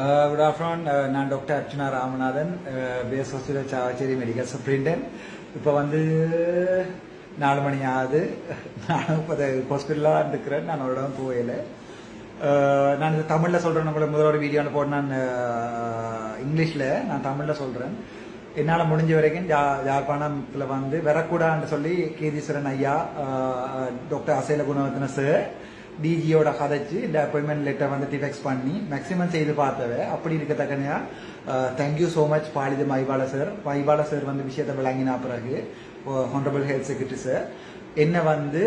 Uh, good afternoon uh, நான் doctor Archana Ramanathan base hospital Chavakachcheri medical superintendent இப்போ வந்து நாலு மணி ஆகுது. நான் இப்போ ஹாஸ்பிட்டலாக இருக்கிறேன். நான் அவரோட இடம் போகல. Uh, நான் இது தமிழில் சொல்கிறேன் உங்களை முதல் ஒரு வீடியோவில் போட்டு நான் இங்கிலீஷில் நான் தமிழில் சொல்கிறேன் என்னால் முடிஞ்ச வரைக்கும் ஜா ஜாழ்ப்பாணத்தில் வந்து வரக்கூடாதுன்னு சொல்லி கேதீஸ்வரன் ஐயா டாக்டர் அசைல குணவர்த்தன சார் டிஜியோட கதைச்சு இந்த அப்பாயின்மெண்ட் லெட்டர் வந்து டிஃபெக்ஸ் பண்ணி மேக்ஸிமம் செய்து பார்த்தவ அப்படி இருக்கத்தக்கனையா thank you so much Palitha Maipala sir Maipala sir வந்து விஷயத்தை விளங்கினா பிறகு ஹானரபிள் ஹெல்த் செக்ரட்டரி சார் என்ன வந்து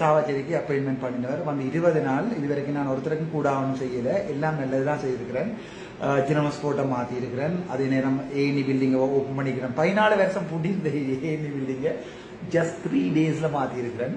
சாவாச்சேரிக்கு அப்பாயின்மெண்ட் பண்ணினவர். வந்து இருபது நாள் இது வரைக்கும் நான் ஒருத்தருக்கும் கூட ஆகணும் செய்யலை. எல்லாம் நல்லதுதான் செய்திருக்கிறேன். ஜினம ஸ்போர்ட்டை மாற்றிருக்கிறேன் அதே நேரம் ஏஎன்இ பில்டிங்கை ஓப்பன் பண்ணிக்கிறேன். பதினாலு வருஷம் பூட்டி இந்த ஏஎன்இ பில்டிங்கை ஜஸ்ட் த்ரீ டேஸில் மாற்றிருக்கிறேன்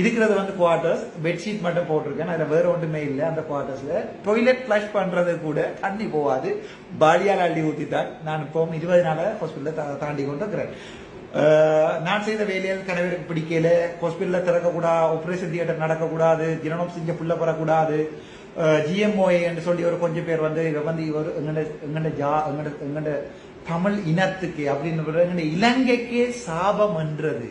இருக்கிறது வந்து குவார்டர்ஸ் பெட்ஷீட் மட்டும் போட்டிருக்கேன். அதில் வேற ஒன்றுமே இல்லை அந்த குவார்டர்ஸ்ல டொய்லெட் ஃப்ளஷ் பண்றது கூட தண்ணி போகாது. பாலியால் அள்ளி ஊற்றித்தான் நான் இப்போ இருபது நாள ஹாஸ்பிட்டலில் தாண்டி கொண்டு இருக்கிறேன் நான் செய்த வேலையில் கணவருக்கு பிடிக்கல. ஹாஸ்பிட்டலில் திறக்கக்கூடாது ஆப்ரேஷன் தியேட்டர் நடக்கக்கூடாது. ஜிரணம் செஞ்ச புள்ள பெறக்கூடாது ஜிஎம்ஓஏ என்று சொல்லி ஒரு கொஞ்சம் பேர் வந்து இவ வந்து இவர் எங்கட எங்கட ஜா எங்கட எங்கட தமிழ் இனத்துக்கு அப்படின்னு எங்கட இலங்கைக்கே சாபம் என்றது.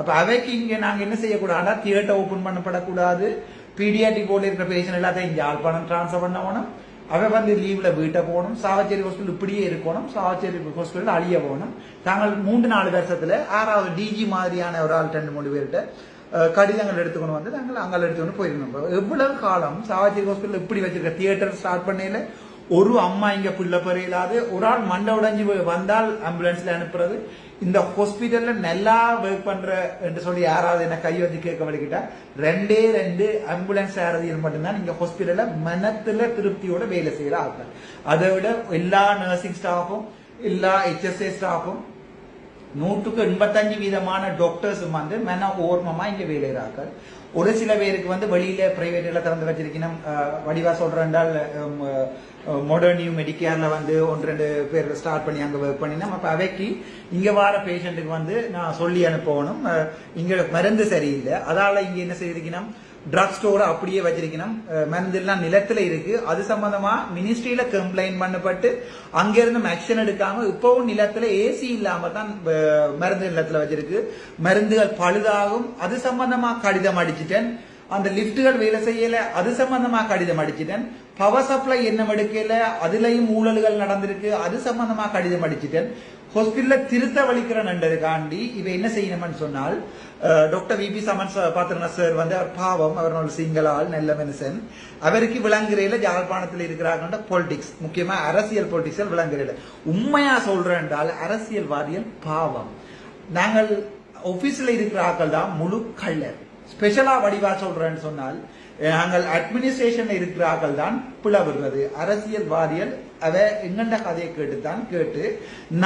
அப்ப அவைக்கு இங்க நாங்க என்ன செய்யக்கூடாதுன்னா தியேட்டர் ஓபன் பண்ணப்படக்கூடாது. பீடியாட்டிக் போல இருக்கிற பேஷண்ட் எல்லாத்தையும் யாழ்ப்பாணம் டிரான்ஸ்ஃபர் பண்ண போனோம் அவ வந்து லீவ்ல வீட்டை போகணும். சாவச்சேரி ஹாஸ்பிட்டல் இப்படியே இருக்கணும். சாவச்சேரி ஹாஸ்பிட்டல் அழிய போகணும். தாங்கள் மூன்று நாலு வருஷத்துல ஆறாவது டிஜி மாதிரியான ஒரு ஆள் ரெண்டு மூணு பேர்கிட்ட கடிதங்கள் எடுத்துக்கணும் வந்து நாங்கள் அங்கே எடுத்துக்கொண்டு போயிருந்தோம். எவ்வளவு காலம் சாவச்சேரி ஹாஸ்பிட்டல் இப்படி வச்சிருக்க தியேட்டர் ஸ்டார்ட் பண்ணையில ஒரு அம்மா இங்க பிள்ளை பெறையிலாது ஒரு ஆள் மண்டை உடைஞ்சு வந்தால் ஆம்புலன்ஸ்ல அனுப்புறது. இந்த ஹாஸ்பிட்டல்ல நல்லா ஒர்க் பண்ற என்று சொல்லி யாராவது என்ன கை வச்சு கேட்க வலிக்கிட்டா ரெண்டே ரெண்டு ஆம்புலன்ஸ் யாராவது மட்டும்தான் இங்க ஹாஸ்பிட்டல்ல மனத்துல திருப்தியோட வேலை செய்யற ஆட்கள். அதை விட எல்லா நர்சிங் ஸ்டாஃபும் எல்லா ஹெச்எஸ்ஏ ஸ்டாஃபும் நூற்றுக்கு எண்பத்தஞ்சு வீதமான டாக்டர்ஸும் வந்து மன ஓர்மமா இங்க வேலைகிறார்கள் ஒரு சில பேருக்கு வந்து வெளியில பிரைவேட்ல திறந்து வச்சிருக்கணும். அஹ், வடிவா சொல்றேன்டால் மாடர்ன் நியூ மெடிக்கேர்ல வந்து ஒன்று ரெண்டு பேர் ஸ்டார்ட் பண்ணி அங்கே ஒர்க் பண்ணினோம். அப்போ அவைக்கு இங்கே வர பேஷண்ட்டுக்கு வந்து நான் சொல்லி அனுப்பணும். இங்கே மருந்து சரியில்லை. அதால இங்கே என்ன செய்திருக்கணும்? ட்ரக் ஸ்டோர் அப்படியே வச்சிருக்கணும். மருந்தெல்லாம் நிலத்துல இருக்கு. அது சம்பந்தமா மினிஸ்ட்ரியில கம்ப்ளைண்ட் பண்ணப்பட்டு அங்கிருந்து ஆக்ஷன் எடுக்காம இப்பவும் நிலத்துல ஏசி இல்லாம தான் மருந்து நிலத்துல வச்சிருக்கு. மருந்துகள் பழுதாகும். அது சம்பந்தமா கடிதம் அடிச்சிட்டேன். அந்த லிப்டுகள் வேலை செய்யல அது சம்பந்தமா கடிதம் அடிச்சிட்டேன். பவர் சப்ளை என்ன எடுக்கல அதுலயும் ஊழல்கள் நடந்திருக்கு அது சம்பந்தமா கடிதம் அடிச்சிட்டேன். ஹாஸ்பிட்டல்ல திருத்த வலிக்கிறேன்ன்றதுக்காண்டி இவ என்ன செய்யணும்னு சொன்னால் doctor V P Saman Pathirana sir வந்து அவர் பாவம் அவர் நல்ல சிங்கள நல்ல மனுஷன். அவருக்கு விளங்குறையில ஜாழ்ப்பாணத்தில் இருக்கிறாங்க பொலிட்டிக்ஸ் முக்கியமா அரசியல் பொலிட்டிக்ஸில் விளங்குறையில உண்மையா சொல்றேன் என்றால் அரசியல்வாதிகள் பாவம். நாங்கள் ஆபீஸ்ல இருக்கிற ஆக்கள் தான் முழு கள்ளர். ஸ்பெஷலா வடிவா சொல்றேன்னு சொன்னால் நாங்கள் அட்மினிஸ்ட்ரேஷன்ல இருக்கிறார்கள் தான் பிளவுறது அரசியல்வாதிகள் அவ எங்கண்ட கதையை கேட்டுத்தான் கேட்டு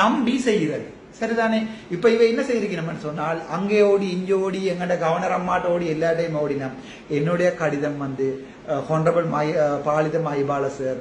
நம்பி செய்கிறது. சரிதானே? இப்ப இவ என்ன செய்திருக்கணும்னு சொன்னால் அங்கே ஓடி இங்கே ஓடி எங்கட கவர்னர் அம்மாட்ட ஓடி எல்லா டைம் ஓடினோம் என்னுடைய கடிதம் வந்து honourable my Palitha Maipala sir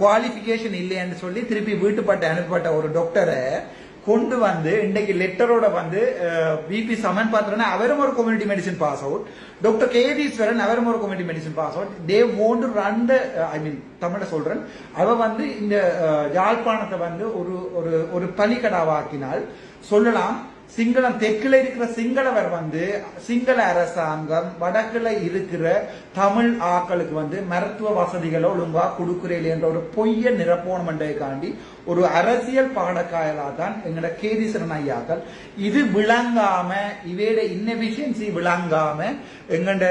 qualification இல்லைன்னு சொல்லி திருப்பி வீட்டுப்பட்ட அனுப்பப்பட்ட ஒரு டாக்டரை கொண்டு வந்து இன்றைக்கு லெட்டரோட வந்து பிபி சமன் பாத்திரனா அவரும் ஒரு community medicine pass out doctor Ketheeswaran அவரும் ஒரு community medicine pass out they owned run I mean தமிழ சொல்றேன். அவ வந்து இந்த யாழ்ப்பாணத்தை வந்து ஒரு ஒரு ஒரு பலிக்கடாவாக்கினால் சொல்லலாம். சிங்களம் தெற்குல இருக்கிற சிங்களவர் வந்து சிங்கள அரசாங்கம் வடக்குல இருக்கிற தமிழ் ஆக்களுக்கு வந்து மருத்துவ வசதிகளை ஒழுங்கா கொடுக்குறேன் என்ற ஒரு பொய்ய நிரப்போணம் காண்டி ஒரு அரசியல் பாடக்காயலா தான் எங்களோட கேதீசரன் ஐயாக்கள். இது விளங்காம இவையோட இன்னெபிஷியன்சி விளங்காம எங்கட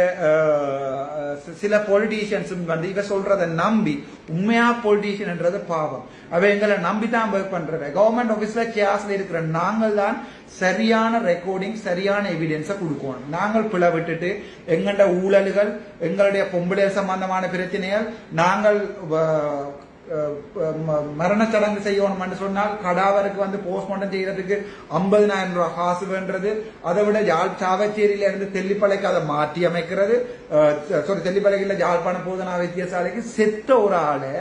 சில பொலிட்டீஷியன்ஸும் வந்து இவ சொல்றதை நம்பி உண்மையா பொலிட்டீஷியன்ன்றது பாவம். அவ எங்களை நம்பி தான் ஒர்க் பண்றவ கவர்மெண்ட் ஆபீஸ்ல கேஸ்ல இருக்கிற நாங்கள் தான் சரியான ரெக்கார்டிங் சரியான எவிடன்ஸை கொடுக்கணும். நாங்கள் பிள எங்கள்ட ஊழல்கள் எங்களுடைய பொம்பளை சம்பந்தமான பிரச்சனைகள் நாங்கள் அஹ், ம- சடங்கு செய்யணும்னு சொன்னால் கடாவருக்கு வந்து போஸ்ட்மார்ட்டம் செய்யறதுக்கு ஐம்பதினாயிரம் ரூபாய் காசு வேண்டது அதை விட யாழ் சாவச்சேரியில இருந்து தெல்லிப்பளைக்கு அதை மாற்றி அமைக்கிறது சாரி தெல்லிப்பளைக்கு யாழ்ப்பாண போதனா வைத்தியசாலைக்கு செத்த ஒரு ஆளை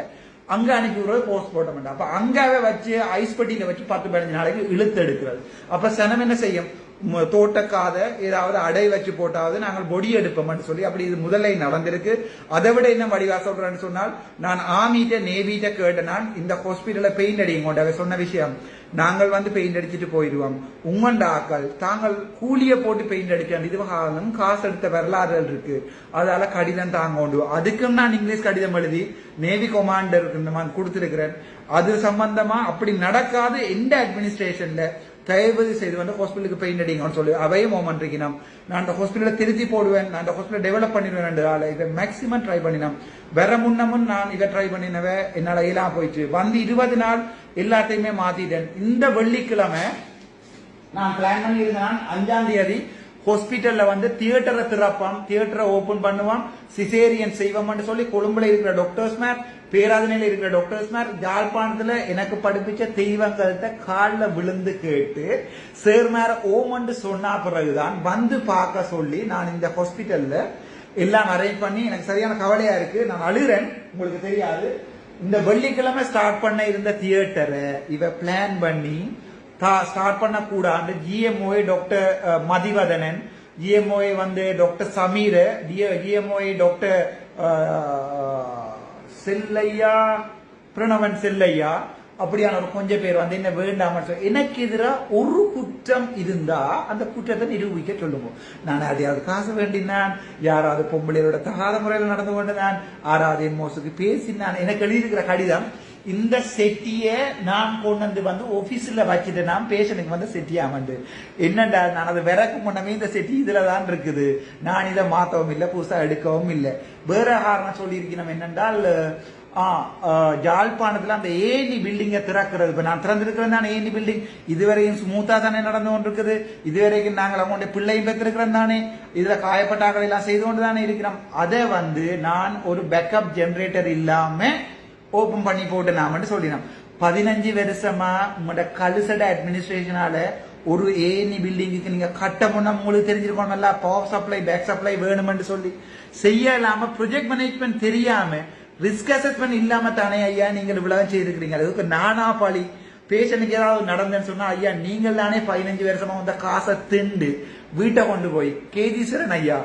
அங்க அனுப்பி விடுறது போஸ்ட் அப்ப அங்காவே வச்சு ஐஸ் பெட்டியில வச்சு பத்து பதினஞ்சு நாளைக்கு இழுத்து எடுக்கிறது. அப்ப சனம் என்ன செய்யும்? தோட்டக்காத ஏதாவது அடை வச்சு போட்டாவது நாங்கள் பொடி எடுப்போம்னு சொல்லி அப்படி இது முதல்ல நடந்திருக்கு. அதை விட என்ன வடிவா சொல்றேன்னு சொன்னால் நான் ஆமீட்ட நேவிட்ட கேட்ட நான் இந்த ஹாஸ்பிட்டல பெயிண்ட் அடிங்க சொன்ன விஷயம். நாங்கள் வந்து பெயிண்ட் அடிச்சுட்டு போயிடுவோம் உங்கண்ட ஆக்கள் தாங்கள் கூலிய போட்டு பெயிண்ட் அடிக்க இது காரணம் காசு எடுத்த வரலாறுகள் இருக்கு. அதால கடிதம் தாங்க உண்டு. அதுக்கும் நான் இங்கிலீஷ் கடிதம் எழுதி நேவி கொமாண்டர் கொடுத்திருக்கிறேன். அது சம்பந்தமா அப்படி நடக்காது. எந்த அட்மினிஸ்ட்ரேஷன்ல தயவு செய்து வந்து ஹாஸ்பிட்டலுக்கு பெயிண்ட் அடிங்கன்னு சொல்லி அவையும் மோமெண்ட் இருக்கணும் நான் அந்த ஹாஸ்பிட்டலை திருத்தி போடுவேன் நான் அந்த ஹாஸ்பிட்டல் டெவலப் பண்ணிடுவேன் ரெண்டு ஆளை. இதை மேக்சிமம் ட்ரை பண்ணினோம். வேற முன்னமும் நான் இதை ட்ரை பண்ணினவ என்னால இயலா போயிட்டு வந்து இருபது நாள் எல்லாத்தையுமே மாத்திட்டேன். இந்த வெள்ளிக்கிழமை நான் பிளான் பண்ணியிருந்தேன் அஞ்சாம் தேதி ஹாஸ்பிட்டல்ல வந்து தியேட்டரை திறப்பான் தியேட்டரை ஓபன் பண்ணுவான் சிசேரியன் செய்வோம்னு சொல்லி கொழும்புல இருக்கிற டாக்டர்ஸ் மேன் பேராதனையில் இருக்கிற டாக்டர்ஸ் மேர் ஜாழ்ப்பாணத்துல எனக்கு படிப்பிச்ச தெய்வங்கள்ட்ட காலில் விழுந்து கேட்டு சேர்மார ஓமண்டு சொன்ன பிறகுதான் வந்து பார்க்க சொல்லி நான் இந்த ஹாஸ்பிட்டல்ல எல்லாம் அரேஞ்ச் பண்ணி எனக்கு சரியான கவலையா இருக்கு. நான் அழுகிறேன் உங்களுக்கு தெரியாது. இந்த வெள்ளிக்கிழமை ஸ்டார்ட் பண்ண இருந்த தியேட்டரை இவ பிளான் பண்ணி ஸ்டார்ட் பண்ணக்கூடாது. GMOA doctor Mathivathanan. ஜிஎம்ஓஏ வந்து doctor Sameer GMOA doctor Chelliah? Pranavan Chelliah? அப்படியான ஒரு கொஞ்சம் பேர் வந்து என்ன வேண்டாம எனக்கு எதிராக ஒரு குற்றம் இருந்தா அந்த குற்றத்தை நிரூபிக்க சொல்லுவோம். நான் அதையாவது காசு வேண்டினான் யாராவது பொம்பளையோட தகாத முறையில் நடந்து கொண்டு நான் ஆறாவது மோசுக்கு பேசினான். எனக்கு எழுதியிருக்கிற கடிதம் இந்த செட்டிய நான் கொண்டு வந்து வந்து ஆஃபீஸில் வச்சுட்டு நான் பேஷனுக்கு வந்து செட்டியாக வந்து என்னண்டா நான் அது விறக்கு முன்னமே இந்த செட்டி இதில் தான் இருக்குது. நான் இதை மாற்றவும் இல்லை புதுசாக எடுக்கவும் இல்லை. வேற காரணம் சொல்லியிருக்கணும் என்னென்றால் ஆ, அந்த ஏனி பில்டிங்கை திறக்கிறது. இப்போ நான் திறந்திருக்கிறேன் தானே ஏனி பில்டிங் இதுவரையும் ஸ்மூத்தாக தானே நடந்து கொண்டிருக்குது. இதுவரைக்கும் நாங்கள் அவங்களுடைய பிள்ளையும் பெற்றிருக்கிறோம் தானே. இதில் காயப்பட்டாக்கள் எல்லாம் செய்து கொண்டு தானே இருக்கிறோம். அதை வந்து நான் ஒரு பேக்கப் ஜென்ரேட்டர் இல்லாமல் ஓபன் பண்ணி போட்டு நாம சொல்லினோம் பதினஞ்சு வருஷமா உங்களோட கலுசட அட்மினிஸ்ட்ரேஷனால ஒரு ஏஎன்இ பில்டிங்குக்கு நீங்க கட்ட முன்ன உங்களுக்கு தெரிஞ்சிருக்கணும்ல பவர் சப்ளை பேக் சப்ளை வேணும்னு சொல்லி. செய்ய ப்ரொஜெக்ட் மேனேஜ்மெண்ட் தெரியாம ரிஸ்க் அசஸ்மெண்ட் இல்லாம தானே ஐயா நீங்கள் இவ்வளவு செய்திருக்கிறீங்க. அதுக்கு நானா பழி. பேஷனுக்கு ஏதாவது நடந்தேன்னு சொன்னா ஐயா நீங்கள் தானே பதினஞ்சு வருஷமா வந்த காசை திண்டு வீட்டை கொண்டு போய். கேஜிஸ்வரன் ஐயா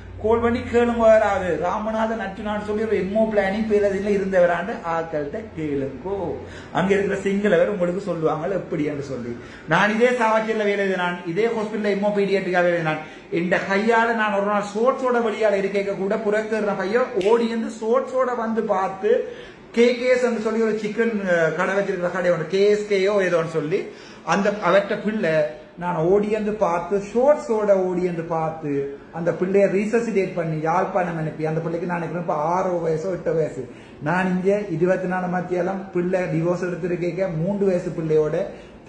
கோல் பண்ணி கேளுங்க வராது. ராமநாதன் நச்சுனான்னு சொல்லி ஒரு எம்ஓ பிளானிங் பேரதில் இருந்தவராண்டு ஆக்கள்கிட்ட கேளுங்கோ. அங்க இருக்கிற சிங்களவர் உங்களுக்கு சொல்லுவாங்க எப்படி என்று சொல்லி. நான் இதே சாவச்சேரியில் வேலை நான் இதே ஹாஸ்பிட்டல் எம்ஓ பீடியாட்டிக்காக எழுதினான். இந்த கையால நான் ஒரு நாள் சோட்ஸோட வழியால் இருக்க கூட புறக்கிற கையோ ஓடி வந்து சோட்ஸோட வந்து பார்த்து கேகேஎஸ் என்று சொல்லி ஒரு சிக்கன் கடை வச்சிருக்கிற கடை ஒன்று கேஎஸ்கேயோ ஏதோன்னு சொல்லி அந்த அவற்ற பிள்ளை நான் ஓடியந்து பார்த்து ஷோர்ட்ஸோட ஓடியந்து பார்த்து அந்த பிள்ளைய ரீசசிடேட் பண்ணி யாழ்ப்பாணம் அனுப்பி அந்த பிள்ளைக்கு நான் இப்போ ஆறோ வயசோ எட்டு வயசு. நான் இங்கே இருபத்தி நாலு மத்தியாலம் பிள்ளை டிவோர்ஸ் எடுத்திருக்க மூன்று வயசு பிள்ளையோட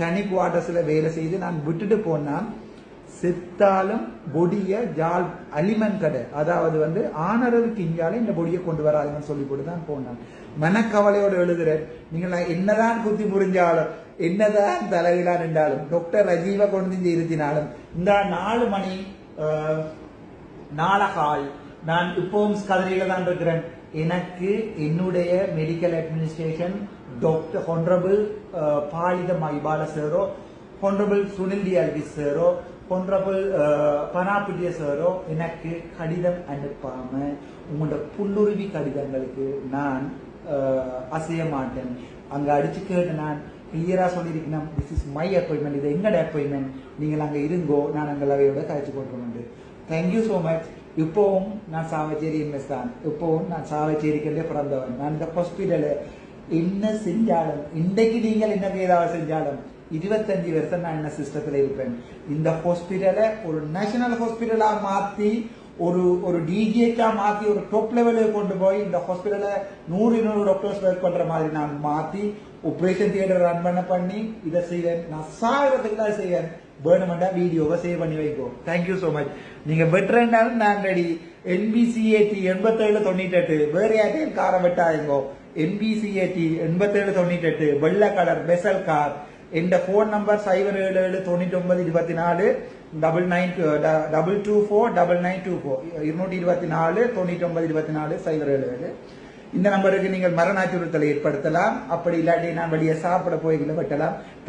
தனி குவார்டர்ஸில் வேலை செய்து நான் விட்டுட்டு போனான். செத்தாலும் பொடிய ஜால் அலிமன் கடை அதாவது வந்து ஆனரவுக்கு இங்காலே இந்த பொடியை கொண்டு வராதுன்னு சொல்லி போட்டு தான் போனான். மனக்கவலையோட எழுதுறேன். நீங்கள் என்னதான் குத்தி புரிஞ்சாலும் என்னதான் தலைவிழா நின்றாலும் டாக்டர் ரஜீவ கொண்டு இங்க இருத்தினாலும் இந்த நாலு மணி நாளகால் நான் இப்பவும் கதிரையில தான் இருக்கிறேன் எனக்கு என்னுடைய medical administration doctor honourable Palitha Mahipala சேரோ honourable Sunil டிஆர்பி சேரோ ஹொன்ரபிள் பனாபிட்டிய சேரோ எனக்கு கடிதம் அனுப்பாம உங்களோட புல்லுருவி கடிதங்களுக்கு நான் அசைய மாட்டேன் அங்க அடிச்சு கேட்டு நான் கிளியராக சொல்லியிருக்கணும். திஸ் இஸ் மை அப்பாயின்மெண்ட் இது எங்களோட அப்பாயின்மெண்ட் நீங்கள் அங்கே இருங்கோ. நான் அங்கே அவையோட கழிச்சு கொண்டு தேங்க்யூ ஸோ மச் இப்போவும் நான் சாவச்சேரி எம்எஸ் தான். இப்போவும் நான் சாவச்சேரிக்கல்லே பிறந்தவன். நான் இந்த ஹாஸ்பிட்டலு என்ன செஞ்சாலும் இன்றைக்கு நீங்கள் என்ன ஏதாவது செஞ்சாலும் இருபத்தஞ்சு வருஷம் நான் என்ன சிஸ்டத்தில் இருப்பேன். இந்த ஹாஸ்பிட்டலை ஒரு நேஷனல் ஹாஸ்பிட்டலாக மாற்றி ஒரு ஒரு டிஜிஹெச்சா மாற்றி ஒரு டாப் லெவலுக்கு கொண்டு போய் இந்த ஹாஸ்பிட்டலில் நூறு நூறு டாக்டர்ஸ் ஒர்க் பண்ணுற மாதிரி நான் மாற்றி ஆப்ரேஷன் தியேட்டர் ரன் பண்ண பண்ணி இதை செய்வேன். நான் சாகிறதுக்கு தான் செய்வேன். வேணுமெண்டா வீடியோவை சேவ் பண்ணி வைக்கோ. தேங்க்யூ ஸோ மச் நீங்க வெட்டுறேன்னாலும் நான் ரெடி என்பிசிஏடி எண்பத்தேழு எட்டு வேற யார்ட்டையும் காரை வெட்டாயுங்கோ என்பிசிஏடி எண்பத்தேழு தொண்ணூத்தெட்டு. வெள்ளை கலர் பெசல் கார் என் ஃபோன் நம்பர் சைபர் ஏழு ஏழு தொண்ணூற்றி ஒன்பது இருபத்தி நாலு. Double nine double two four double nine two four இருநூற்றி இருபத்தி நாலு தொண்ணூற்றி ஒன்பது இருபத்தி நாலு சைபர் எழுபது இந்த நம்பருக்கு நீங்கள் மரண அச்சுறுத்தலை ஏற்படுத்தலாம். அப்படி இல்லாட்டி நான் வெளியே சாப்பிட போய்களை வெட்டலாம்.